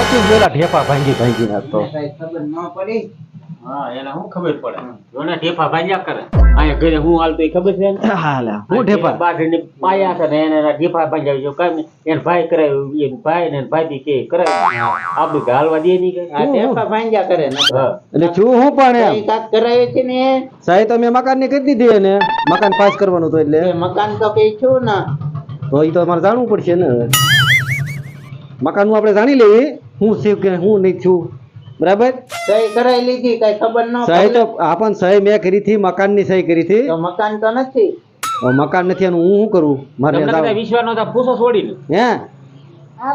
સાચું પેલા ઢેફા ભાંગી ભાંગી નાખતો ખબર ન પડી હા એને શું ખબર પડે? જોને ઢેફા ભાંગ્યા કરે. અહીંયા ઘરે હું હાલતો એ ખબર છે? હાલે હું ઢેફા? બાજરીને પાયા છે એને એના ઢેફા ભાંગ્યા જો કાંઈ એને ભાઈ કરાવ્યું એને ભાઈ ને એને ભાભી કે કરાવ્યું આપણું કે હાલવા દે નહીં આ ટેપા ભાંગ્યા કરે નકર. એટલે છું હું પણ એમ? કાક કરાવે છે ને. સાહેબ તો મકાનની કરી દીધી ને મકાન પાસ કરવાનું તો એટલે. મકાન તો કઈ છું ને. તો એ તો અમારે જાણવું પડશે ને. મકાનનું આપણે જાણી લેવી હું છું કે હું નહીં છું. બરાબર? સહી કરાવી લીધી કઈ ખબર ન સહી તો આપણ સહી મેં કરી હતી મકાનની સહી કરી હતી. મકાન તો નથી. મકાન નથી એનું હું શું કરું? મારે વિશ્વાસ નતા પૂછો છોડી હે?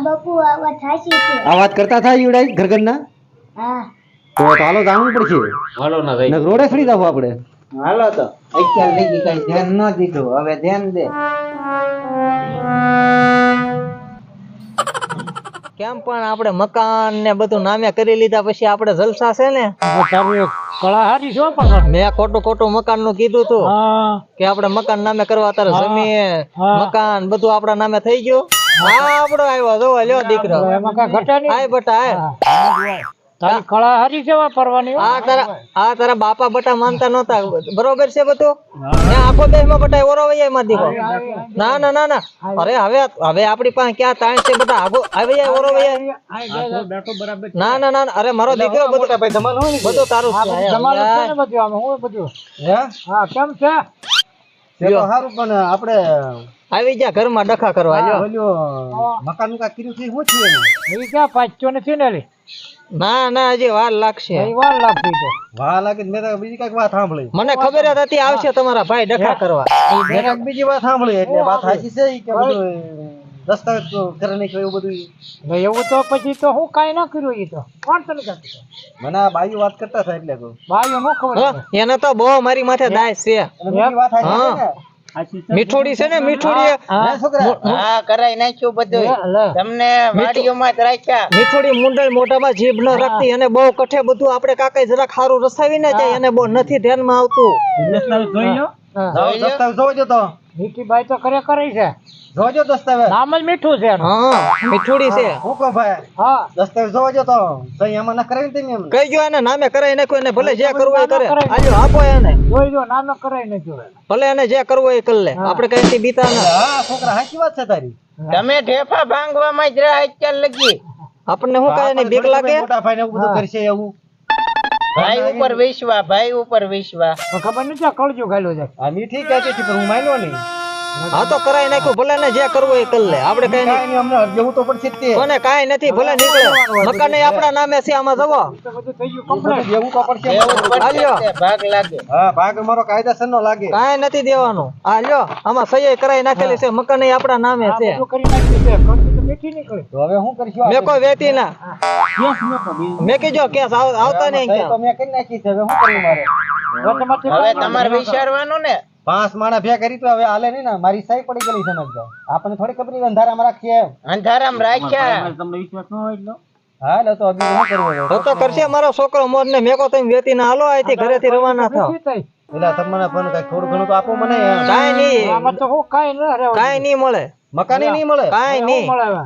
બાપુ આ વાત સાચી છે. આ વાત કરતા થાય ઈવડાઈ ઘર હા. તો તો હાલો જાણવું પડશે. હાલો ના ને રોડે ફરી જાવ આપણે. હાલો તો. અત્યાર લગી કઈ ધ્યાન ન દીધું. હવે ધ્યાન દે. કેમ પણ આપણે મકાન ને બધું નામે કરી લીધા પછી આપણે જલસા છે ને? મેં ખોટું ખોટું મકાનનું કીધું તું. કે આપણે મકાન નામે કરવા તારે જમીએ. મકાન બધું આપણા નામે થઈ ગયું. હા. આપણો આવ્યો જોવો લ્યો દીકરો. આય બટા આય. તારી કળા હારી સેવા કરવાની આ તારા આ તારા બાપા બટા માનતા નહોતા. બરોબર છે બધું? ને. આખો દેશ બટા ઓરો માં દીકો ના ના ના ના. અરે હવે હવે આપણી પાસે ક્યાં તાણ છે બધા? આગો આવી જાય ઓરો બેઠો બરાબર ના ના ના અરે મારો દીકરો બધું બધું તારું છે. જમાનું છે ને બધું આમાં. હું બધું હે? હા કેમ છે? સારું પણ આપણે આવી જા ઘરમાં ડખા કરવા લ્યો. મકાનનું કર્યું છે શું થયું એ ક્યાં પાચ્યો નથી ને લી? ના ના હજી વાર લાગશે. વાર લાગતી તો. વાર લાગે મેં તો બીજી કંઈક વાત સાંભળી. મને ખબર જ હતી આવશે તમારા ભાઈ ડખા કરવા. મેં બીજી વાત સાંભળી એટલે વાત સાચી છે કે દસ્તાવેજ તો કરે નહીં એવું બધું એવું તો પછી તો હું કાંઈ ના કર્યું એ તો. કોણ તને કહેતું મને આ બાયુ વાત કરતા હતા એટલે કહું. બાયુ નો ખબર એને તો બહુ મારી માથે દાય છે. વાત સાચી છે? મીઠોડી છે ને મીઠોડી હા કરાઈ નાખ્યું બધું તમને વાડીઓમાં જ રાખ્યા. મીઠોડી મુંડળ મોઢામાં જીભ ન રાખતી અને બહુ કઠે બધું આપણે કાકાઈ જરાક ખારું રસાવી ને જાય અને બહુ નથી ધ્યાનમાં આવતું. હા. જાઓ, દસ્તાવેજ જોજો તો. ભાઈ તો ખરેખર છે. જોજો દસ્તાવેજ નામ જ મીઠું છે હા મીઠુડી છે. હું કહું ભાઈ. હા. દસ્તાવેજ જોજો તો. સહી આમાં ના કરાવી તમે કઈ ગયો એને નામે કરાઈ નાખો એને ભલે જે કરવું એ કરે. કરાઈ આપો એને. જોઈ જો નામે કરાઈ નાખ્યો ભલે એને જે કરવું એ કરી લે. આપણે કઈ થી બીતા ના હા છોકરા સાચી વાત છે તારી. તમે ઢેફા ભાંગવામાં જ રહ્યા અત્યાર લગી? આપણને શું કહે ને બીક લાગે? મોટા ભાઈ એવું બધું કરશે એવું? ભાઈ ઉપર વિશ્વા ભાઈ ઉપર વિશ્વા તો ખબર નથી કળજો ગાલો છે. આ મીઠી કહેતી હતી પણ હું માન્યો નહીં. હા તો કરાઈ નાખ્યું ભલે ને જે કરવું એ કરી લે. આપણે કઈ નહીં અમને જવું તો પડશે તે. કોને કાંઈ નથી ભલે નીકળે. મકાન આપણા નામે છે આમાં જવો. તો બધું થઈ ગયું કમ્પ્લીટ જેવું તો પડશે હાલ્યો. ભાગ લાગે. હા ભાગ મારો કાયદેસર નો લાગે. કાંઈ નથી દેવાનું. આ લ્યો આમાં સહી કરાઈ નાખેલી છે. મકાન આપણા નામે છે. હવે કરશું મેં કોઈ વેતી ના. મેં કીધો કેસ આવ- આવતા નહીં સહી તો ક્યાં. મેં કરી નાખી છે. હવે શું કરવું મારે? હવે તમારે વિચારવાનું ને. પાંચ માણા ભેગા કરી તો હવે હાલે નહીં ને. મારી સહી પડી ગયેલી સમજજો આપણને થોડી ખબર નહીં અંધારામાં રાખીએ અંધારામાં રાખ્યા. તમને વિશ્વાસ ન હોય એટલો? હા એટલે તો અભી શું કરવું તો તો કરશે મારો છોકરો મોર ને મેકો તમે વેતી ના હાલો અહીંથી ઘરેથી રવાના થાવ. મીઠી તમને પણ કઈ થોડું ઘણું તો આપો મને. એમ. નહીં. આમાં તો હું ન રહેવાનું. કાંઈ નહીં મળે. મકાની નહીં મળે? કાઈ નહીં. મળે હવે?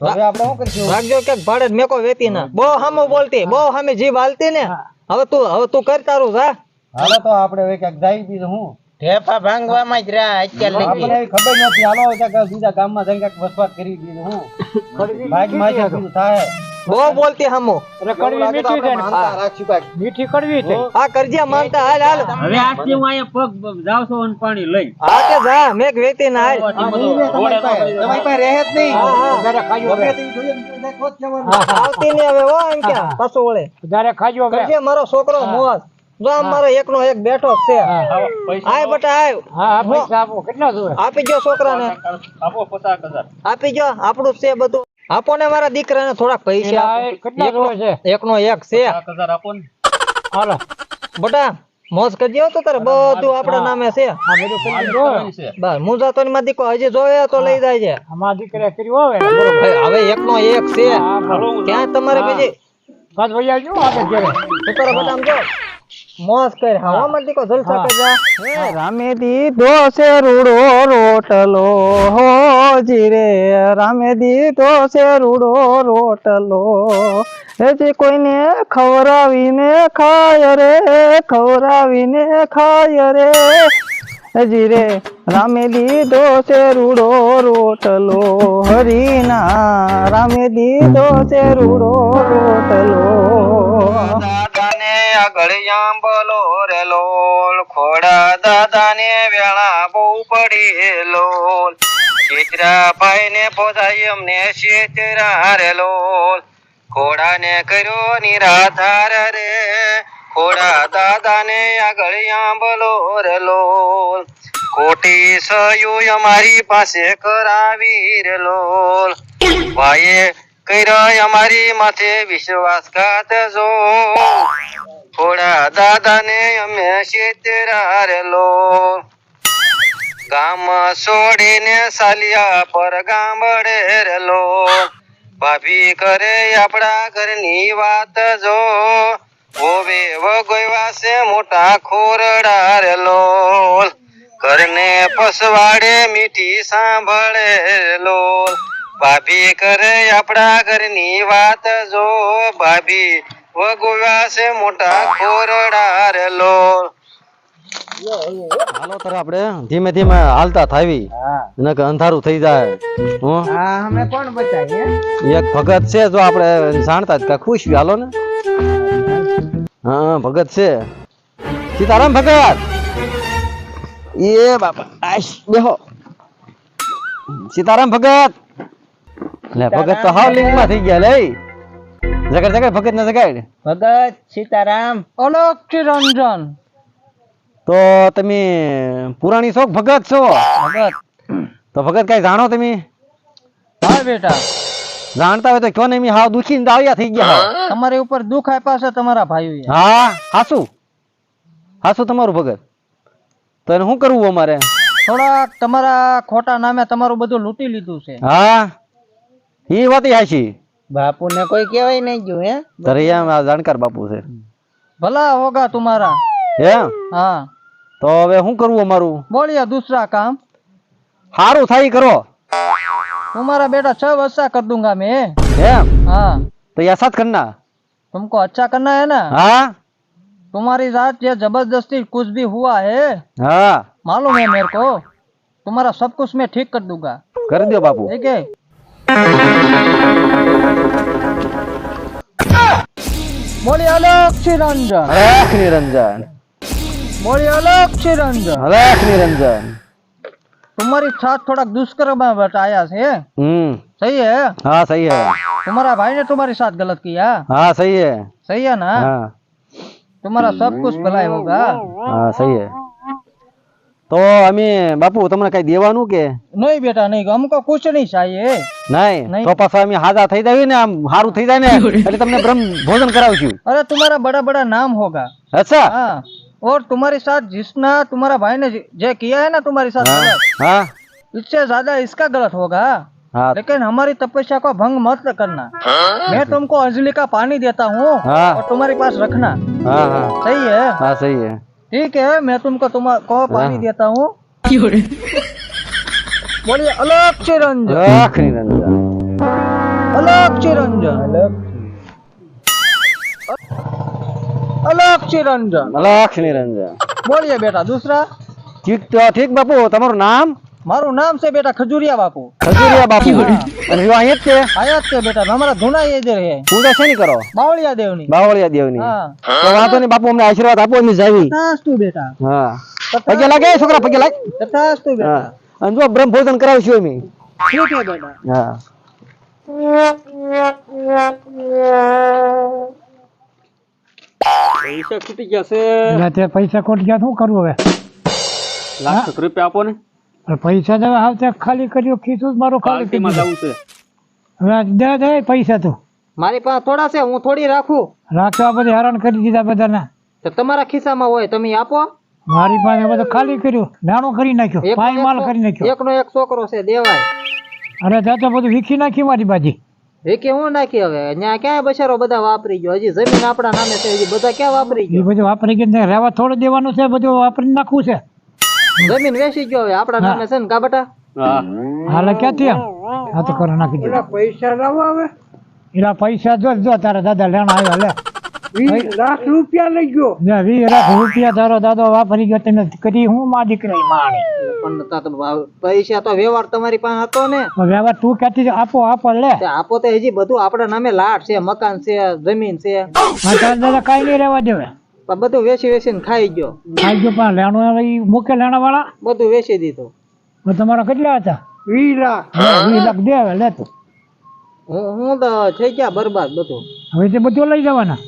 આપણે શું કરશું? રાખજો કે ભાડે મેકો વેતી ના બહુ સામો બોલતી બહુ સામે જીભ હાલતી ને. હવે તું હવે તું કર તારું જા. હાલો તો આપણે હવે ક્યાંક જાય બીજું હું. ઢેફા ભાંગવામાં જ રહ્યા અત્યાર આપણને લગી. ખબર નથી. હાલો ક્યાંક બીજા ગામમાં જઈને વસવાટ કરી બીજું હું. ભાગમાં છે બીજું થાય. બહુ બોલતી હમો. અરે કડવી મીઠી છે ને. મીઠી કડવી છે. આ કરજે માનતા હાલ હાલ. હવે આજથી હું અહીંયા પગ જાવ છો અને પાણી લઈ. હા કે જા મેક વેતી ના હાલ આ નહીં રે તમારી પાસે. રહે જ નહીં. જરા ખાજો હવે. તે જોઈએ ને તો જવાનું. આવતી નહીં હવે ઓ એમ કે પાછો વળે. જરા ખાજો હવે. કરજે મારો છોકરો મોજ. જો આમ મારો એકનો એક બેઠો છે. આય બટા આય. હા હા પૈસા આપો. કેટલો જોવે આપી જો છોકરાને. આપો 50000 આપી જો આપણું છે બધું. આપો ને મારા દીકરાને થોડાક પૈસા આપો. કેટલા જોવે છે? એકનો એક છે. 50000 આપો ને. હાલો. બટા મોજ કરજો તો તારે. બધું આપણા નામે છે. હા બધું કરી દો બસ મુંજા તો દીકો હજી જોયે તો લઈ જાય છે અમાર દીકરા કર્યું હવે. હવે એકનો એક છે. હા ક્યાં તમારે બીજી? બસ વૈયા જો આગળ ઘેરે. તો તારે બટામ જો. મોજ કર હા. મત કો જલસા. કરજા રામે દી દોસે રૂડો રોટલો. હો જીરે રામે દી દોસે રૂડો રોટલો. હજી કોઈને ખવરાવીને ખાય રે ખવરાવીને ખાય રે. હજી રે રામે દીધો છે રૂડો રોટલો. હરીના રામે દીધો છે રૂડો રોટલો. આંબલો રે લોલ. ખોડા દાદાને વેળા બહુ પડી લોલ. ચિત્રા ભાઈ ને પોતાય અમને ચિત્રા રે લોલ. ખોડાને કર્યો નિરાધાર રે. ખોડા દાદાને આગળ આંબલો રે લોલ. ખોટી સયું અમારી પાસે કરાવી રે લોલ. ભાઈએ કર્યો અમારી માથે વિશ્વાસઘાત જો. થોડા દાદાને અમે શેતરા રેલો ગામ છોડીને સાલિયા પર ગામડે રેલો ભાભી કરે આપણા ઘરની વાત જો હોવે વગોયવા છે મોટા ખોરડા રેલો ઘરને પસવાડે મીઠી સાંભળે લોલ ભાભી કરે આપણા ઘરની વાત જો ભાભી વગોવ્યા મોટા કોરડા રે હાલો તર આપણે ધીમે ધીમે હાલતા થાવી. નકર અંધારું થઈ જાય. હું? અમે કોણ બચાવીએ એક ભગત છે જો આપણે જાણતા જ ખુશ હાલો ને. હા ભગત છે. સીતારામ ભગત! એ બાપા આશ બેહો. સીતારામ ભગત! લે ભગત તો હાવ લિંગમાં થઈ ગયા લે. જગાડ જગાડ ભગત ને જગાડ. ભગત સીતારામ. અલોક રંજન તો તમે પુરાણી શોખ ભગત છો? ભગત. તો ભગત કઈ જાણો તમે? હા બેટા. જાણતા હોય તો કયો ને હાવ દુખી ને દાળિયા થઈ ગયા. તમારી ઉપર દુઃખ આપ્યા છે તમારા ભાઈ હા હાસુ. હાસુ તમારું ભગત. તો એને શું કરવું અમારે? થોડાક તમારા ખોટા નામે તમારું બધું લૂંટી લીધું છે. હા. એ વાત હાશી બાપુ ને કોઈ કહેવાય નહીં ગયું હે ધરિયા આ જાણકાર બાપુ છે ભલા હોગા तुम्हारा એમ हाँ તો હવે શું કરવું અમારું बोलिए दूसरा काम સારું થાય ઈ કરો तुम्हारा बेटा छह वर्षा कर दूंगा मैं એમ हाँ તો યા સાથ કરના तुमको अच्छा करना है ना હા तुम्हारी साथ ये जबरदस्ती कुछ भी हुआ है હા मालूम है मेरे को तुम्हारा सब कुछ मैं ठीक कर दूंगा કરી દો બાપુ ठीक है तुम्हारी साथ थोड़ा दुष्कर्म में बटाया से? हम्म। सही है? हाँ सही है। तुम्हारा भाई ने तुम्हारी साथ गलत किया? हाँ सही है। सही है ना? हाँ। तुम्हारा सब कुछ भलाई होगा। हाँ सही है। તો અમે બાપુ તમને કઈ દેવાનું કે नहीं बेटा नहीं हमको कुछ नहीं चाहिए નહીં નહીં. તો પાછા અમે હાજા થઈ જાય ને આમ સારું થઈ જાય ને એટલે તમને બ્રહ્મ ભોજન કરાવશું अरे तुम्हारा बड़ा बड़ा नाम होगा અચ્છા हाँ और तुम्हारे साथ जिसना तुम्हारा भाई ने जि- जो किया है ना तुम्हारे साथ हाँ गलत हाँ इससे ज्यादा इसका गलत होगा हाँ लेकिन हमारी तपस्या को भंग मत करना मैं तुमको अंजलि का पानी देता हूँ हाँ। और तुम्हारे पास रखना हाँ हाँ सही है हाँ सही है ठीक है मैं तुमको तुम को पानी देता हूँ बोलिए अलग चिरंजन अलग चिरंजन अलग चिरंजन अलग चिरंजन अलग चिरंजन बोलिए बेटा दूसरा ठीक ठीक बापू नाम મારું નામ છે બેટા ખજુરિયા બાપુ. ખજુરિયા બાપુ. અને જો અહીંયા જ છે? અહીંયા જ છે બેટા. અમારા ધૂના એ જ રહે. પૂજા શેની કરો? બાવળિયા દેવની. બાવળિયા દેવની. હા. તો વાતો ને બાપુ અમને આશીર્વાદ આપો અમે જાવી. તથાસ્તુ બેટા. હા. પગે લાગે છોકરા પગે લાગ? તથાસ્તુ બેટા. અને જો બ્રહ્મ ભોજન કરાવશું અમે. ઠીક છે બેટા? હા. પૈસા ખૂટી ગયા છે. તે પૈસા ખૂટી ગયા શું કરવું હવે? લાખ રૂપિયા આપો ને. પૈસા તો આવતા ખાલી કર્યો ખીસું મારો ખાલી પાર્ટીમાં જવું છે. હવે દે દે પૈસા તો. મારી પાસે થોડા છે હું થોડી રાખું. રાખવા બધા હેરાન કરી દીધા બધાના. તો તમારા ખિસ્સામાં હોય તમે આપો. મારી પાસે બધું ખાલી કર્યું નાણું કરી નાખ્યો એકનો પાયમાલ કરી નાખ્યો. એકનો એક છોકરો છે દેવાય. અરે ત્યાં તો બધું વીખી નાખ્યું મારી બાજી. વીખી હું નાખી હવે? ત્યાં ક્યાંય બચારો બધા વાપરી ગયો? હજી જમીન આપણા નામે છે હજી બધા ક્યાં વાપરી ગયો? બધું વાપરી ગયું રહેવા થોડું દેવાનું છે બધું વાપરી નાખવું છે. જમીન વેચી ગયો હવે આપણા નામે છે ને કા બટા? હાલે ક્યાંથી એમ? હા તો કરો નાખી દે. પૈસા લાવો હવે. એલા પૈસા જો જો તારા દાદા લેણા આવ્યા લે. વીસ લાખ રૂપિયા લઈ ગયો. લે વીસ લાખ રૂપિયા તારો દાદો વાપરી ગયો તમે કરી હું માં દીકરી માણી? પણ પૈસા તો વ્યવહાર તમારી પાસે હતો ને. વ્યવહાર તું ક્યાંથી આપો આપો લે. આપો તો હજી બધું આપણા નામે લાટ છે મકાન છે જમીન છે. દાદા દેવા નહીં રહેવા દેવે. પણ બધું વેચી વેચીને ખાઈ ગયો. ખાઈ ગયો પણ લેણું મુખ્ય લેણા વાળા બધું વેચી દીધું. તમારા કેટલા હતા? વીસ લાખ. વીસ લાખ દે હવે લે હું હું તો થઈ ગયા બરબાદ બધું. હવે તે બધું લઈ જવાના?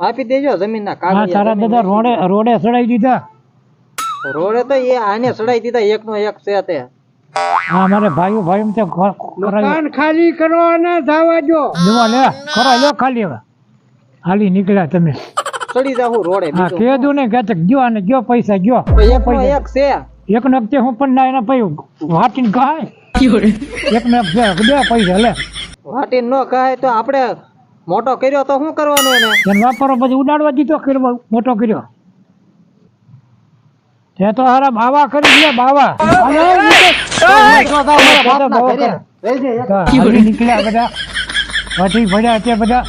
આપી દેજો જમીન ના હા તારા દાદા રોડે રોડે ચડાઈ દીધા? રોડે તો એ આને સડાઈ દીધા એક નો એક છે તે. હા મારે ભાઈઓ ભાઈઓ તે ખ- કરાવી કાન ખાલી કરવાના થવા જો. લે કરો લો ખાલી હવે. હાલી નીકળ્યા તમે. ચડી જાવ રોડે હા કેદુ ને કે તે ગયો અને ગયો પૈસા ગયો એક એક છે એક નો તે હું પણ ના એના પૈ વાટીને ખાય એક નો બે બે પૈસા લે વાટી નો કહે તો આપણે મોટો કર્યો તો શું કરવાનું એને જન વાપરો પછી ઉડાડવા દીધો કર્યો મોટો કર્યો તે તો હારા બાવા કરી દે બાવા નીકળ્યા બધા પછી ભર્યા તે બધા